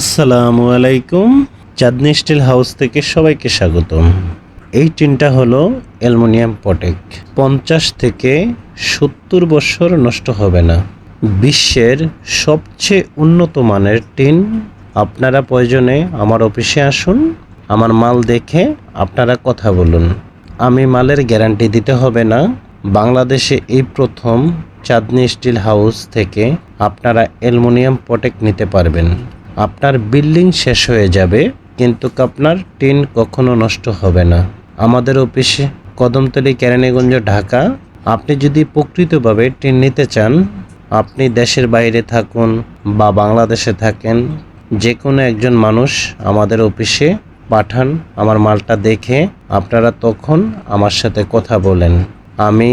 আসসালামু আলাইকুম। চাঁদনি still house থেকে সবাইকে স্বাগতম। এই টিনটা হলো অ্যালুমিনিয়াম পটেক। পঞ্চাশ থেকে সত্তর বছর নষ্ট হবে না। বিশ্বের সবচেয়ে উন্নত মানের টিন আপনারা প্রয়োজনে আমার অফিসে আসুন, আমার মাল দেখে আপনারা কথা বলুন। আমি মালের গ্যারান্টি দিতে হবে না। বাংলাদেশে এই প্রথম চাঁদনি স্টিল হাউস থেকে আপনারা অ্যালুমিনিয়াম পটেক নিতে পারবেন। আপনার বিল্ডিং শেষ হয়ে যাবে, কিন্তু আপনার টিন কখনো নষ্ট হবে না। আমাদের অফিসে কদমতলী কেরানীগঞ্জ, ঢাকা। আপনি যদি প্রকৃতভাবে টিন নিতে চান, আপনি দেশের বাইরে থাকুন বা বাংলাদেশে থাকেন যে কোনো একজন মানুষ আমাদের অফিসে পাঠান, আমার মালটা দেখে আপনারা তখন আমার সাথে কথা বলেন। আমি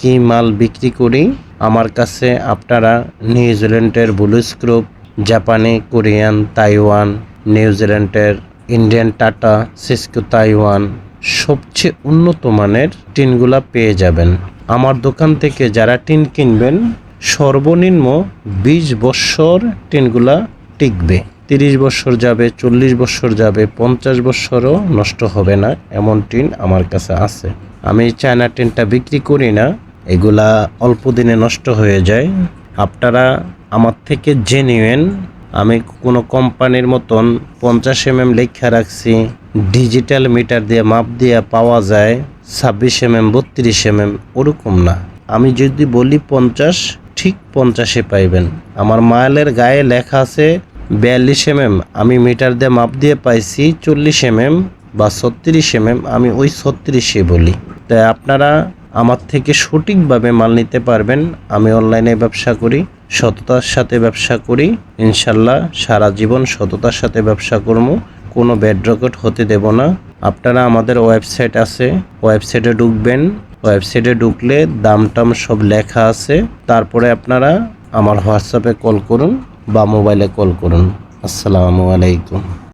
কি মাল বিক্রি করি? আমার কাছে আপনারা নিউজিল্যান্ডের ব্লু স্ক্রুপ জাপানি, কোরিয়ান, তাইওয়ান নিউজিল্যান্ডের ইন্ডিয়ান টাটা, সিসকো, তাইওয়ান সবচেয়ে উন্নত মানের টিনগুলা পেয়ে যাবেন। আমার দোকান থেকে যারা টিন কিনবেন, সর্বনিম্ন বিশ বৎসর টিনগুলা টিকবে। তিরিশ বছর যাবে, চল্লিশ বছর যাবে, পঞ্চাশ বছরও নষ্ট হবে না, এমন টিন আমার কাছে আছে। আমি চায়না টিনটা বিক্রি করি না, এগুলা অল্প দিনে নষ্ট হয়ে যায়। আপনারা আমার থেকে জেনুইন আমি কোনো কোম্পানির মতন পঞ্চাশ এম এম লেখা রাখছি ডিজিটাল মিটার দিয়ে মাপ দিয়ে পাওয়া যায়, ছাব্বিশ এম এম বত্রিশ এম এম ওরকম না। আমি যদি বলি পঞ্চাশ, ঠিক পঞ্চাশে পাইবেন। আমার মাইলের গায়ে লেখা আছে বিয়াল্লিশ এম এম আমি মিটার দিয়ে মাপ দিয়ে পাইছি চল্লিশ এম এম বা ছত্রিশ এম এম আমি ওই ছত্রিশে বলি। তাই আপনারা আমার থেকে সঠিকভাবে মাল নিতে পারবেন। আমি অনলাইনে ব্যবসা করি, সততার সাথে ব্যবসা করি। ইনশাল্লাহ সারা জীবন সততার সাথে ব্যবসা করব। কোনো ব্যাড হতে দেব না। আপনারা আমাদের ওয়েবসাইট আছে ওয়েবসাইটে ঢুকবেন। ওয়েবসাইটে ঢুকলে দাম টাম সব লেখা আছে। তারপরে আপনারা আমার হোয়াটসঅ্যাপে কল করুন বা মোবাইলে কল করুন। আসসালামু আলাইকুম।